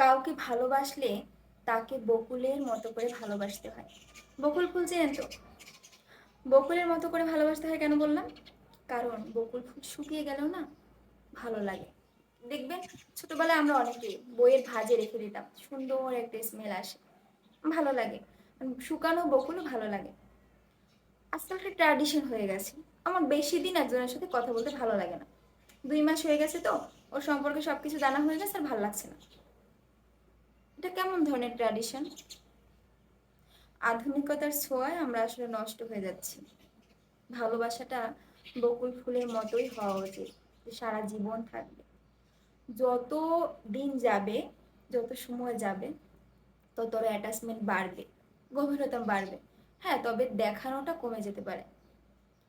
কাউকে ভালোবাসলে তাকে বকুলের মতো করে ভালোবাসতে হয়। বকুল ফুল চেনেন তো? বকুলের মতো করে ভালোবাসতে হয় কেন বললাম? কারণ বকুল ফুল শুকিয়ে গেলেও না ভালো লাগে। দেখবেন ছোটবেলায় আমরা অনেকে বইয়ের ভাজে রেখে দিতাম, সুন্দর একটা স্মেল আসে, ভালো লাগে। শুকানো বকুলও ভালো লাগে। আজকাল একটা ট্র্যাডিশন হয়ে গেছে, আমার বেশি দিন একজনের সাথে কথা বলতে ভালো লাগে না। দুই মাস হয়ে গেছে তো, ওর সম্পর্কে সব কিছু জানা হয়ে গেছে আর ভালো লাগছে না। কেমন ধরনের ট্র্যাডিশন আধুনিকতার ছোঁয়ায় আমরা আসলে নষ্ট হয়ে যাচ্ছি। ভালোবাসাটা বকুল ফুলের মতোই হওয়া উচিত সারা জীবন থাকবে। যত দিন যাবে, যত সময় যাবে, তত অ্যাটাচমেন্ট বাড়বে, গভীরতা বাড়বে। হ্যাঁ তবে দেখানোটা কমে যেতে পারে।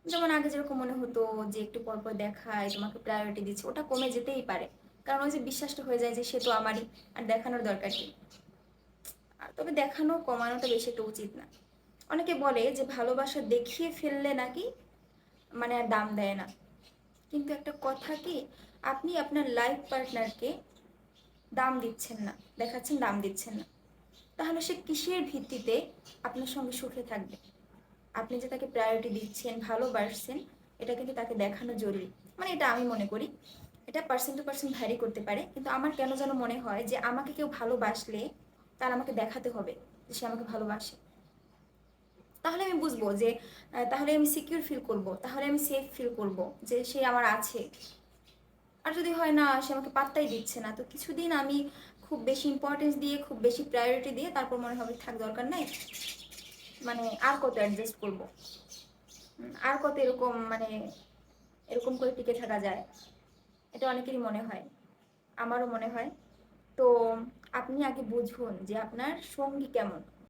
যেমন আগে যেরকম মনে হতো যে একটু পর পর দেখায়, তোমাকে প্রায়োরিটি দিচ্ছে, ওটা কমে যেতেই পারে। কারণ ওই যে বিশ্বাসটা হয়ে যায় যে সে তো আমারই, আর দেখানোর দরকার আর তবে দেখানো কমানোটা বেশি একটা উচিত না। অনেকে বলে যে ভালোবাসা দেখিয়ে ফেললে নাকি মানে আর দাম দেয় না। কিন্তু একটা কথা কি, আপনি আপনার লাইফ পার্টনারকে দাম দিচ্ছেন না, দেখাচ্ছেন দাম দিচ্ছেন না। তাহলে সে কিসের ভিত্তিতে আপনার সঙ্গে সুখে থাকবে? আপনি যে তাকে প্রায়োরিটি দিচ্ছেন, ভালোবাসছেন, এটা কিন্তু তাকে দেখানো জরুরি। মানে এটা আমি মনে করি, এটা পার্সেন্ট টু পার্সেন্ট ভ্যারি করতে পারে। কিন্তু আমার কেন যেন মনে হয় যে আমাকে কেউ ভালোবাসলে তার আমাকে দেখাতে হবে যে সে আমাকে ভালোবাসে। তাহলে আমি বুঝব যে তাহলে আমি সিকিউর ফিল করব, তাহলে আমি সেফ ফিল করব যে সে আমার আছে। আর যদি হয় না, সে আমাকে পাত্তাই দিচ্ছে না। তো কিছুদিন আমি খুব বেশি ইম্পর্টেন্স দিয়ে, খুব বেশি প্রায়োরিটি দিয়ে তারপর মনে হবে, থাক, দরকার নাই। মানে আর কত অ্যাডজাস্ট করব? আর কত এরকম মানে এরকম করে টিকে থাকা যায়? এটা অনেকেরই মনে হয়। আমারও মনে হয়। তো আপনি আগে বুঝুন যে আপনার সঙ্গী কেমন।